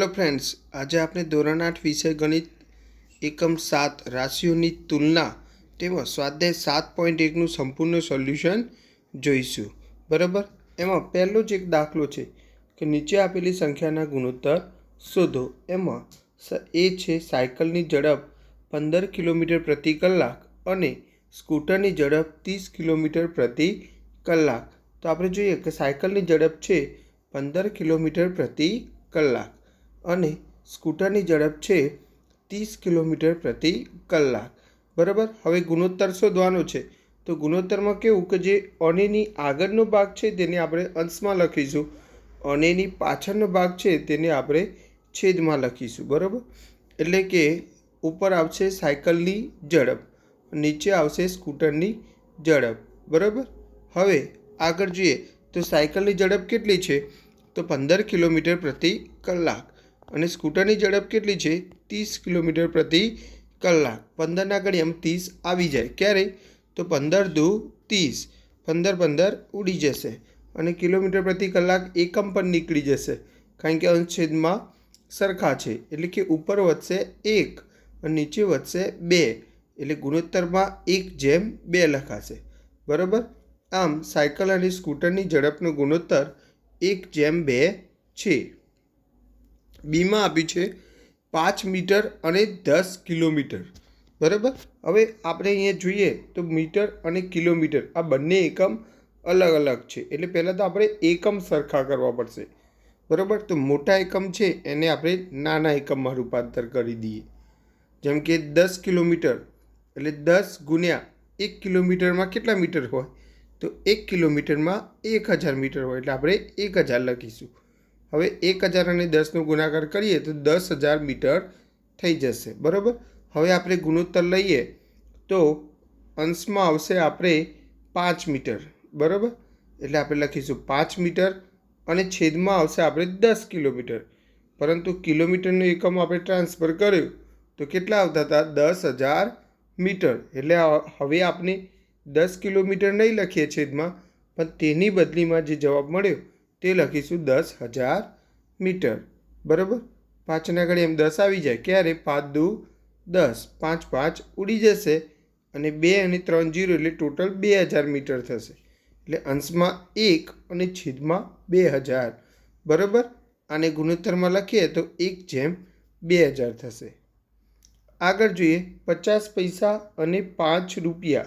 Hello friends આજે આપણે ધોરણ આઠ વિષય ગણિત એકમ સાત રાશિઓની તુલના તેમજ સ્વાધ્યાય સાત પોઈન્ટ એકનું સંપૂર્ણ સોલ્યુશન જોઈશું. બરાબર? એમાં પહેલો જ એક દાખલો છે કે નીચે આપેલી સંખ્યાના ગુણોત્તર શોધો. એમાં એ છે સાયકલની ઝડપ પંદર કિલોમીટર પ્રતિ કલાક અને સ્કૂટરની ઝડપ ત્રીસ કિલોમીટર પ્રતિ કલાક. તો આપણે જોઈએ કે સાયકલની ઝડપ છે પંદર કિલોમીટર પ્રતિ કલાક. અને સ્કૂટરની ઝડપ છે ત્રીસ કિલોમીટર પ્રતિ કલાક. બરાબર? હવે ગુણોત્તર શોધવાનો છે. તો ગુણોત્તરમાં કેવું કે જે અનેની આગળનો ભાગ છે તેને આપણે અંશમાં લખીશું. અનેની પાછળનો ભાગ છે તેને આપણે છેદમાં લખીશું. બરાબર? એટલે કે ઉપર આવશે સાયકલની ઝડપ, નીચે આવશે સ્કૂટરની ઝડપ. બરાબર? હવે આગળ જોઈએ તો સાયકલની ઝડપ કેટલી છે? તો પંદર કિલોમીટર પ્રતિ કલાક. અને સ્કૂટરની ઝડપ કેટલી છે? ત્રીસ કિલોમીટર પ્રતિ કલાક. પંદરના ગણી એમ ત્રીસ આવી જાય. ક્યારે? તો પંદર દુ ત્રીસ. પંદર પંદર ઉડી જશે. અને કિલોમીટર પ્રતિ કલાક એકમ પણ નીકળી જશે. કારણ કે અંશછેદમાં સરખા છે. એટલે કે ઉપર વધશે એક અને નીચે વધશે બે. એટલે ગુણોત્તરમાં એક જેમ બે લખાશે. બરાબર? આમ સાયકલ અને સ્કૂટરની ઝડપનો ગુણોત્તર એક જેમ બે છે. બીમાં આપ્યું છે પાંચ મીટર અને દસ કિલોમીટર. બરાબર? હવે આપણે અહીંયા જોઈએ તો મીટર અને કિલોમીટર આ બંને એકમ અલગ અલગ છે. એટલે પહેલાં તો આપણે એકમ સરખા કરવા પડશે. બરાબર? તો મોટા એકમ છે, એને આપણે નાના એકમમાં રૂપાંતર કરી દઈએ. જેમ કે દસ કિલોમીટર, એટલે દસ ગુણ્યા એક કિલોમીટરમાં કેટલા મીટર હોય? તો એક કિલોમીટરમાં એક હજાર મીટર હોય, એટલે આપણે એક હજાર લખીશું. હવે એક હજાર અને દસનો ગુણાકાર કરીએ તો દસ હજાર મીટર થઈ જશે, બરાબર? હવે આપણે ગુણોત્તર લઈએ તો અંશમાં આવશે આપણે પાંચ મીટર, બરાબર? એટલે આપણે લખીશું પાંચ મીટર અને છેદમાં આવશે આપણે દસ કિલોમીટર. પરંતુ કિલોમીટરનું એકમ આપણે ટ્રાન્સફર કર્યું તો કેટલા આવતા હતા? દસ હજાર મીટર. એટલે હવે આપણે દસ કિલોમીટર નહીં લખીએ છેદમાં, પણ તેની બદલીમાં જે જવાબ મળ્યો તે લખીશું દસ હજાર મીટર. બરાબર? પાંચના આગળ એમ દસ આવી જાય. ક્યારે? પાંચ દુ દસ. પાંચ પાંચ ઉડી જશે. અને બે અને ત્રણ જીરો એટલે ટોટલ બે હજાર મીટર થશે. એટલે અંશમાં એક અને છેદમાં બે હજાર. બરાબર? આને ગુણોત્તરમાં લખીએ તો એક જેમ બે હજાર થશે. આગળ જોઈએ. પચાસ પૈસા અને પાંચ રૂપિયા.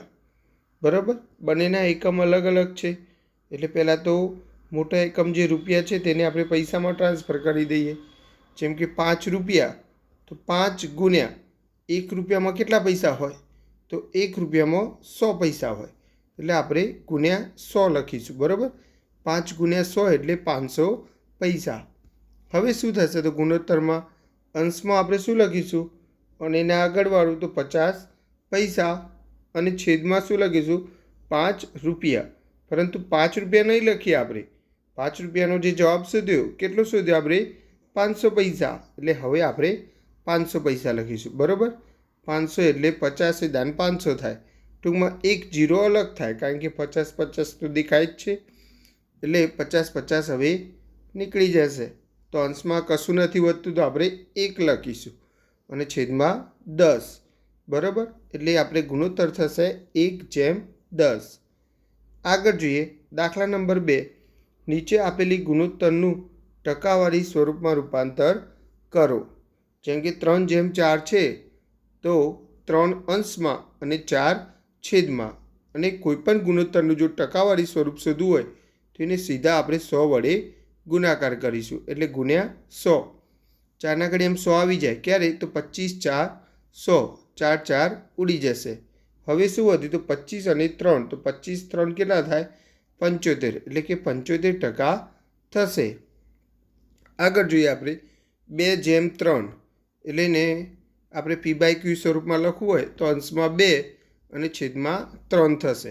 બરાબર? બંનેના એકમ અલગ અલગ છે. એટલે પહેલાં તો મોટા એકમ જે રૂપિયા છે તેને આપણે પૈસામાં ટ્રાન્સફર કરી દઈએ. જેમ કે પાંચ રૂપિયા, તો પાંચ ગુણ્યા એક રૂપિયામાં કેટલા પૈસા હોય? તો એક રૂપિયામાં સો પૈસા હોય. એટલે આપણે ગુણ્યા સો લખીશું, બરાબર? પાંચ ગુણ્યા સો એટલે પાંચસો પૈસા. હવે શું થશે? તો ગુણોત્તરમાં અંશમાં આપણે શું લખીશું? અને એના આગળવાળું તો પચાસ પૈસા. અને છેદમાં શું લખીશું? પાંચ રૂપિયા. પરંતુ પાંચ રૂપિયા નહીં લખીએ આપણે. પાંચ રૂપિયાનો જે જવાબ શોધ્યો, કેટલો શોધ્યો આપણે? પાંચસો પૈસા. એટલે હવે આપણે પાંચસો પૈસા લખીશું. બરાબર? પાંચસો એટલે પચાસે દાન પાંચસો થાય. ટૂંકમાં એક જીરો અલગ થાય, કારણ કે પચાસ પચાસ તો દેખાય જ છે. એટલે પચાસ પચાસ હવે નીકળી જશે. તો અંશમાં કશું નથી વધતું તો આપણે એક લખીશું. અને છેદમાં દસ. બરાબર? એટલે આપણે ગુણોત્તર થશે એક જેમ દસ. આગળ જોઈએ. દાખલા નંબર બે. નીચે આપેલી ગુણોત્તરનું ટકાવારી સ્વરૂપમાં રૂપાંતર કરો. જેમ કે ત્રણ જેમ ચાર છે, તો ત્રણ અંશમાં અને ચાર છેદમાં. અને કોઈપણ ગુણોત્તરનું જો ટકાવારી સ્વરૂપ શોધવું હોય, તો એને સીધા આપણે સો વડે ગુણાકાર કરીશું. એટલે ગુણ્યા સો. ચારના ઘડી એમ સો આવી જાય. ક્યારે? તો પચીસ ચાર સો. ચાર ચાર ઉડી જશે. હવે શું હતું તો પચીસ અને ત્રણ. તો પચીસ ત્રણ કેટલા થાય? પંચોતેર, એટલે કે પંચોતેર ટકા થશે. આગળ જોઈએ આપણે, બે જેમ ત્રણ, એટલે ને આપણે પી બાય ક્યુ સ્વરૂપમાં લખવું હોય, તો અંશમાં બે અને છેદમાં ત્રણ થશે.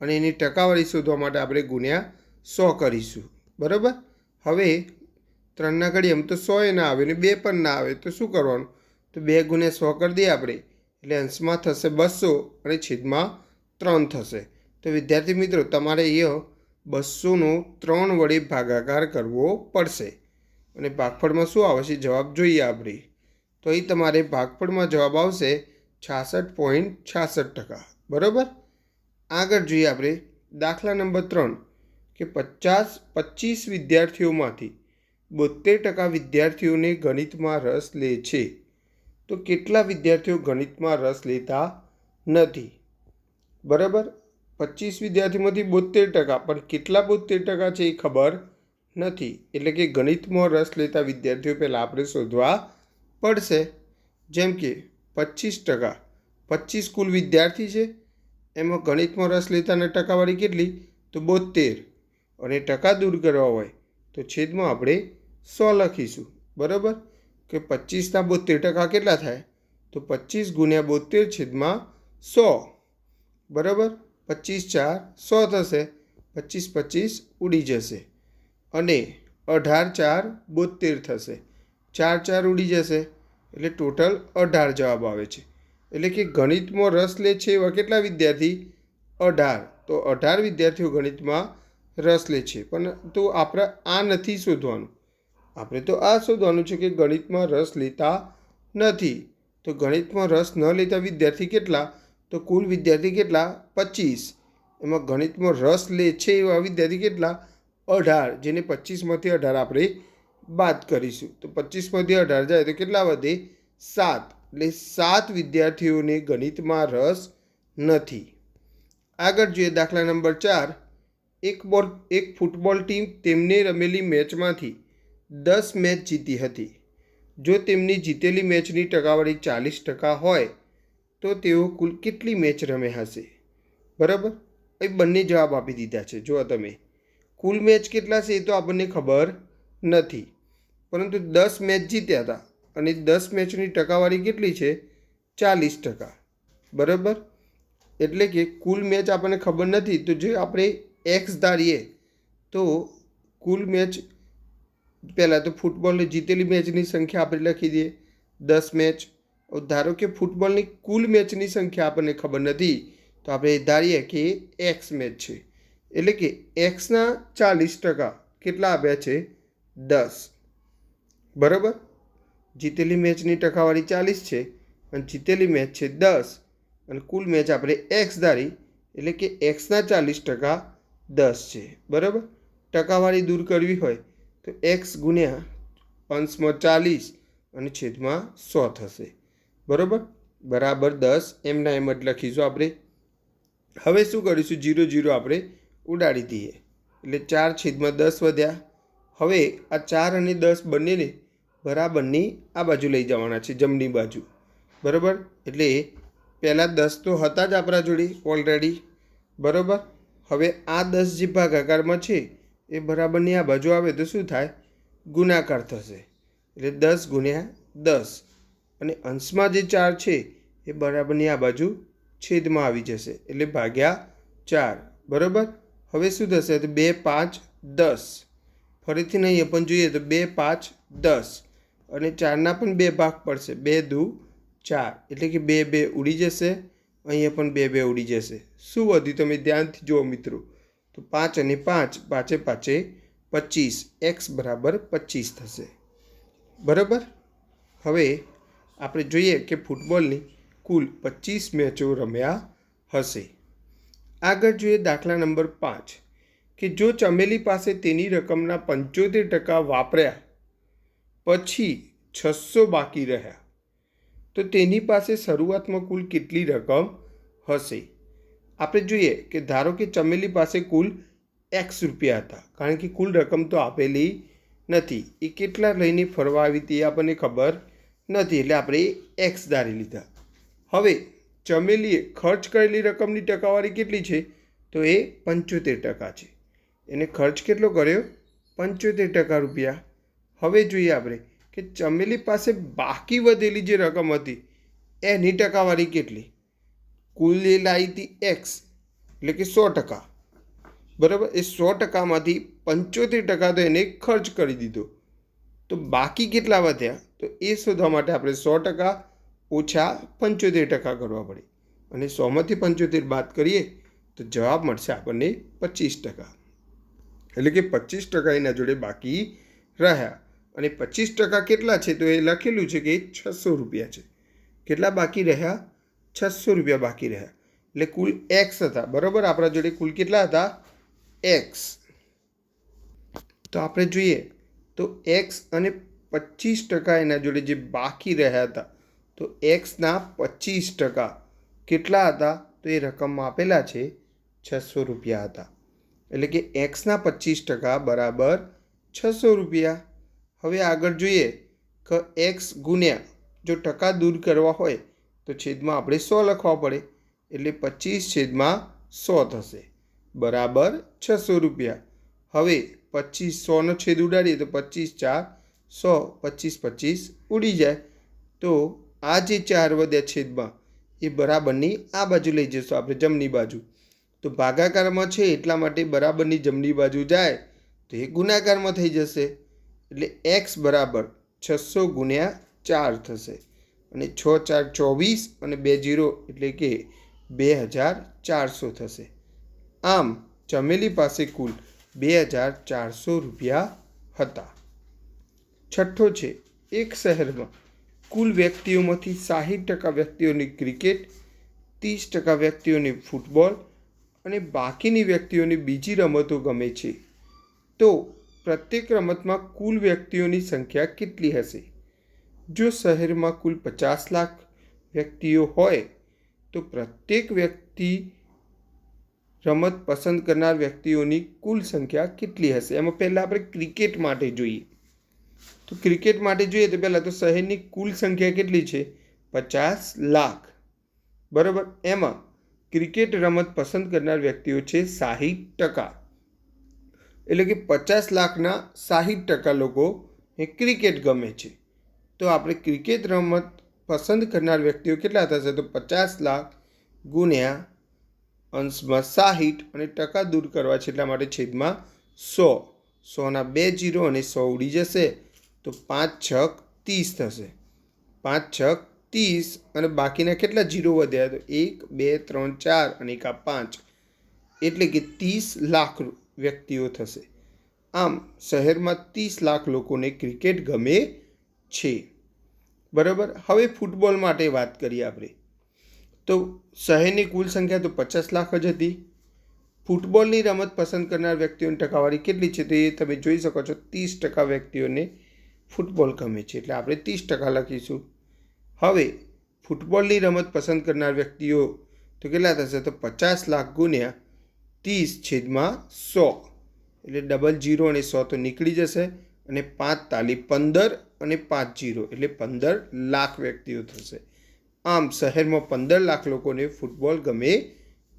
અને એની ટકાવારી શોધવા માટે આપણે ગુણ્યા સો કરીશું. બરાબર? હવે ત્રણના ઘડી એમ તો સો ના આવે ને બે પણ ના આવે, તો શું કરવાનું? તો બે ગુણ્યા સો કરી દઈએ આપણે, એટલે અંશમાં થશે બસો અને છેદમાં ત્રણ થશે. તો વિદ્યાર્થી મિત્રો, તમારે એ બસોનો ત્રણ વડે ભાગાકાર કરવો પડશે. અને ભાગફળમાં શું આવશે જવાબ જોઈએ આપણે. તો અહીં તમારે ભાગફળમાં જવાબ આવશે છાસઠ પોઈન્ટ છાસઠ ટકા. બરાબર? આગળ જોઈએ આપણે દાખલા નંબર ત્રણ, કે પચાસ પચીસ વિદ્યાર્થીઓમાંથી બોતેર ટકા વિદ્યાર્થીઓને ગણિતમાં રસ લે છે. તો કેટલા વિદ્યાર્થીઓ ગણિતમાં રસ લેતા નથી? બરાબર? પચીસ વિદ્યાર્થીમાંથી બોતેર ટકા, પણ કેટલા બોતેર ટકા છે એ ખબર નથી. એટલે કે ગણિતમાં રસ લેતા વિદ્યાર્થીઓ પહેલાં આપણે શોધવા પડશે. જેમ કે પચીસ ટકા, પચીસ કુલ વિદ્યાર્થી છે, એમાં ગણિતમાં રસ લેતાની ટકાવારી કેટલી? તો બોતેર અને ટકા દૂર કરવા હોય તો છેદમાં આપણે સો લખીશું. બરાબર? કે પચીસના બોતેર ટકા કેટલા થાય? તો પચીસ ગુણ્યા બોતેર છેદમાં સો. બરાબર? પચીસ ચાર, સો થશે. પચીસ પચીસ ઉડી જશે. અને અઢાર ચાર બોતેર થશે. ચાર ચાર ઉડી જશે. એટલે ટોટલ અઢાર જવાબ આવે છે. એટલે કે ગણિતમાં રસ લે છે એવા કેટલા વિદ્યાર્થી? અઢાર. તો અઢાર વિદ્યાર્થીઓ ગણિતમાં રસ લે છે. પણ તો આપણે આ નથી શોધવાનું. આપણે તો આ શોધવાનું છે કે ગણિતમાં રસ લેતા નથી. તો ગણિતમાં રસ ન લેતા વિદ્યાર્થી કેટલા? તો કુલ વિદ્યાર્થી કેટલા? પચીસ. એમાં ગણિતમાં રસ લે છે એવા વિદ્યાર્થી કેટલા? અઢાર. જેને પચીસમાંથી અઢાર આપણે બાદ કરીશું. તો પચીસમાંથી અઢાર જાય તો કેટલા વધે? સાત. એટલે સાત વિદ્યાર્થીઓને ગણિતમાં રસ નથી. આગળ જોઈએ દાખલા નંબર ચાર. એક બોલ, એક ફૂટબોલ ટીમ તેમને રમેલી મેચમાંથી દસ મેચ જીતી હતી. જો તેમની જીતેલી મેચની ટકાવારી ચાલીસ ટકા હોય તો તેઓ કુલ કેટલી મેચ રમ્યા હશે? બરાબર? એ બંને જવાબ આપી દીધા છે. જો તમે. કુલ મેચ કેટલા છે એ તો આપણને ખબર નથી. પરંતુ દસ મેચ જીત્યા હતા અને દસ મેચની ટકાવારી કેટલી છે? ચાલીસ ટકા. બરાબર? એટલે કે કુલ મેચ આપણને ખબર નથી. તો જો આપણે એક્સ ધારીએ, તો કુલ મેચ પહેલાં તો ફૂટબોલ જીતેલી મેચની સંખ્યા આપણે લખી દઈએ. દસ મેચ ધારો કે ફૂટબોલની કુલ મેચની સંખ્યા આપણને ખબર નથી, તો આપણે ધારીએ કે એક્સ મેચ છે. એટલે કે એક્સના ચાલીસ ટકા કેટલા આપ્યા છે? દસ. બરાબર? જીતેલી મેચની ટકાવારી ચાલીસ છે અને જીતેલી મેચ છે દસ. અને કુલ મેચ આપણે એક્સ ધારી, એટલે કે એક્સના ચાલીસ ટકા દસ છે. બરાબર? ટકાવારી દૂર કરવી હોય તો એક્સ ગુણ્યા અંશમાં ચાલીસ અને છેદમાં સો થશે. બરાબર? બરાબર દસ, એમના એમ જ લખીશું આપણે. હવે શું કરીશું? જીરો જીરો આપણે ઉડાડી દઈએ. એટલે ચાર છેદમાં દસ વધ્યા. હવે આ ચાર અને દસ બંનેને બરાબરની આ બાજુ લઈ જવાના છે, જમણી બાજુ. બરાબર? એટલે પહેલાં દસ તો હતા જ આપણા જોડે ઓલરેડી બરાબર? હવે આ દસ જે ભાગાકારમાં છે, એ બરાબરની આ બાજુ આવે તો શું થાય? ગુણાકાર થશે. એટલે દસ ગુણ્યા દસ. અને અંશમાં જે ચાર છે, એ બરાબરની આ બાજુ છેદમાં આવી જશે. એટલે ભાગ્યા ચાર. બરાબર? હવે શું થશે? તો બે, પાંચ, દસ. ફરીથી નહીં પણ જોઈએ તો બે, પાંચ, દસ. અને ચારના પણ બે ભાગ પડશે. બે, દુ, ચાર. એટલે કે બે બે ઉડી જશે. અહીંયા પણ બે બે ઉડી જશે. શું વધ્યું? તમે ધ્યાનથી જુઓ મિત્રો. તો પાંચ અને પાંચ પાંચે પાંચે પચીસ. એક્સ બરાબર પચીસ થશે. બરાબર? હવે આપણે જોઈએ કે ફૂટબોલની કુલ પચીસ મેચો રમ્યા હશે. આગળ જોઈએ દાખલા નંબર પાંચ, કે જો ચમેલી પાસે તેની રકમના પંચોતેર ટકા વાપર્યા, પછી છસો બાકી રહ્યા, તો તેની પાસે શરૂઆતમાં કુલ કેટલી રકમ હશે? આપણે જોઈએ કે ધારો કે ચમેલી પાસે કુલ એક્સ રૂપિયા હતા, કારણ કે કુલ રકમ તો આપેલી નથી. એ કેટલા લઈને ફરવા આવી તે આપણને ખબર નથી એટલે આપણે એક્સ ધારી લીધા. હવે ચમેલીએ ખર્ચ કરેલી રકમની ટકાવારી કેટલી છે? તો એ પંચોતેર ટકા છે. એને ખર્ચ કેટલો કર્યો? પંચોતેર ટકા રૂપિયા. હવે જોઈએ આપણે કે ચમેલી પાસે બાકી વધેલી જે રકમ હતી, એની ટકાવારી કેટલી? કુલ એ લાવી હતી એક્સ એટલે કે સો ટકા. બરાબર? એ સો ટકામાંથી પંચોતેર ટકા તો એને ખર્ચ કરી દીધો. તો બાકી કેટલા વધ્યા? તો એ શોધવા માટે આપણે સો ટકા ઓછા પંચોતેર ટકા કરવા પડે. અને સોમાંથી પંચોતેર બાદ કરીએ તો જવાબ મળશે આપણને પચીસ ટકા. એટલે કે પચીસ ટકા એના જોડે બાકી રહ્યા. અને પચીસ ટકા કેટલા છે? તો એ લખેલું છે કે છસો રૂપિયા છે. કેટલા બાકી રહ્યા? છસો રૂપિયા બાકી રહ્યા. એટલે કુલ એક્સ હતા. બરાબર? આપણા જોડે કુલ કેટલા હતા? એક્સ તો આપણે જોઈએ તો એક્સ અને પચીસ ટકા એના જોડે જે બાકી રહ્યા હતા, તો એક્સના પચીસ ટકા. કેટલા હતા? તો એ રકમ આપેલા છે છસો રૂપિયા હતા. એટલે કે એક્સના પચીસ ટકા બરાબર છસો રૂપિયા. હવે આગળ જોઈએ કે એક્સ ગુણ્યા જો ટકા દૂર કરવા હોય, તો છેદમાં આપણે સો લખવા પડે. એટલે પચીસ છેદમાં સો થશે. બરાબર છસો રૂપિયા. હવે પચીસ સોનો છેદ ઉડાડીએ તો પચીસ ચાર સો પચીસ પચીસ ઉડી જાય. તો આ જે ચાર વધ્યા છેદમાં, એ બરાબરની આ બાજુ લઈ જઈશું આપણે જમણી બાજુ. તો ભાગાકારમાં છે એટલા માટે બરાબરની જમણી બાજુ જાય, તો એ ગુણાકારમાં થઈ જશે. એટલે એક્સ બરાબર છસો ગુણ્યા ચાર થશે. અને છ ચાર ચોવીસ અને બે જીરો એટલે કે બે હજાર ચારસો થશે. આમ ચમેલી પાસે કુલ બે હજાર ચારસો રૂપિયા હતા. છઠ્ઠો છે, એક શહેરમાં કુલ વ્યક્તિઓમાંથી સાહીઠ ટકા વ્યક્તિઓની ક્રિકેટ, ત્રીસ ટકા વ્યક્તિઓની ફૂટબોલ અને બાકીની વ્યક્તિઓની બીજી રમતો ગમે છે. તો પ્રત્યેક રમતમાં કુલ વ્યક્તિઓની સંખ્યા કેટલી હશે? જો શહેરમાં કુલ પચાસ લાખ વ્યક્તિઓ હોય, તો પ્રત્યેક વ્યક્તિ રમત પસંદ કરનાર વ્યક્તિઓની કુલ સંખ્યા કેટલી હશે? એમાં પહેલાં આપણે ક્રિકેટ માટે જોઈએ. તો ક્રિકેટ માટે જોઈએ તો પહેલાં તો શહેરની કુલ સંખ્યા કેટલી છે? પચાસ લાખ. બરાબર? એમાં ક્રિકેટ રમત પસંદ કરનાર વ્યક્તિઓ છે સાહીઠ ટકા. એટલે કે પચાસ લાખના સાહીઠ ટકા લોકો ક્રિકેટ ગમે છે. તો આપણે ક્રિકેટ રમત પસંદ કરનાર વ્યક્તિઓ કેટલા થશે? તો પચાસ લાખ ગુણ્યા અંશમાં સાહીઠ અને ટકા દૂર કરવા છે એટલા માટે છેદમાં સો. સોના બે જીરો અને સો ઉડી જશે. તો પાંચ છક ત્રીસ થશે. પાંચ છક ત્રીસ અને બાકીના કેટલા જીરો વધ્યા? તો એક, બે, ત્રણ, ચાર અને એક પાંચ. એટલે કે ત્રીસ લાખ વ્યક્તિઓ થશે. આમ શહેરમાં ત્રીસ લાખ લોકોને ક્રિકેટ ગમે છે. બરાબર? હવે ફૂટબોલ માટે વાત કરીએ આપણે. તો શહેરની કુલ સંખ્યા તો પચાસ લાખ જ હતી. ફૂટબોલની રમત પસંદ કરનાર વ્યક્તિઓની ટકાવારી કેટલી છે તો તમે જોઈ શકો છો. ત્રીસ ટકા વ્યક્તિઓને ફૂટબોલ ગમે છે એટલે આપણે ત્રીસ ટકા લખીશું. હવે, ફૂટબોલની રમત પસંદ કરનાર વ્યક્તિઓ તો કેટલા થશે? તો પચાસ લાખ ગુણ્યા ત્રીસ છેદમાં સો. એટલે ડબલ જીરો અને સો તો નીકળી જશે અને પાંચ તાલી પંદર અને પાંચ જીરો એટલે પંદર લાખ વ્યક્તિઓ થશે. આમ શહેરમાં પંદર લાખ લોકોને ફૂટબોલ ગમે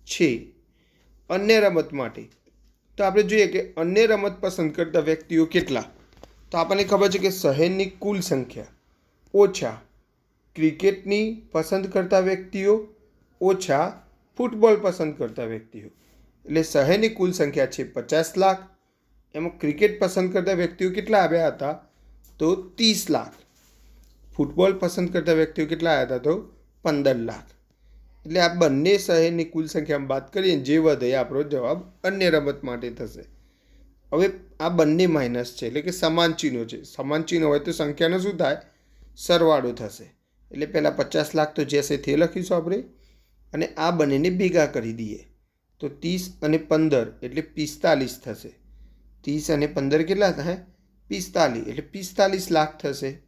છે. અન્ય રમત માટે તો આપણે જોઈએ કે અન્ય રમત પસંદ કરતા વ્યક્તિઓ કેટલા? તો આપણને ખબર છે કે શહેરની કુલ સંખ્યા ઓછા ક્રિકેટની પસંદ કરતા વ્યક્તિઓ, ઓછા ફૂટબોલ પસંદ કરતા વ્યક્તિઓ. એટલે શહેરની કુલ સંખ્યા છે પચાસ લાખ, એમાં ક્રિકેટ પસંદ કરતા વ્યક્તિઓ કેટલા આવ્યા હતા? તો ત્રીસ લાખ. ફૂટબોલ પસંદ કરતા વ્યક્તિઓ કેટલા આવ્યા હતા? તો પંદર લાખ. એટલે આ બંને શહેરની કુલ સંખ્યામાં વાત કરીએ જે વધે આપણો જવાબ અન્ય રમત માટે થશે. હવે આ બંને માઇનસ છે, એટલે કે સમાન ચિહ્નો છે. સમાન ચિહ્નો હોય તો સંખ્યાનો શું થાય? સરવાળો થશે. એટલે પહેલાં પચાસ લાખ તો જે છે તે લખીશું આપણે. અને આ બંનેને ભેગા કરી દઈએ. તો ત્રીસ અને પંદર, એટલે પિસ્તાલીસ થશે. ત્રીસ અને પંદર કેટલા થાય? પિસ્તાલીસ, એટલે પિસ્તાલીસ લાખ થશે.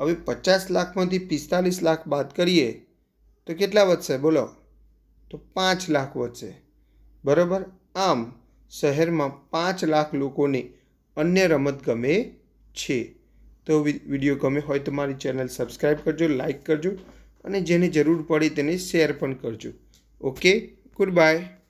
હવે પચાસ લાખમાંથી પિસ્તાલીસ લાખ બાદ કરીએ, તો કેટલા વધશે? બોલો. તો પાંચ લાખ વધશે. બરાબર? આમ શહેરમાં પાંચ લાખ લોકોને અન્ય રમત ગમે છે. તો વીડિયો ગમે હોય તો મારી ચેનલ સબસ્ક્રાઈબ કરજો લાઈક કરજો અને જેને જરૂર પડે તેને શેર પણ કરજો. Okay, good bye.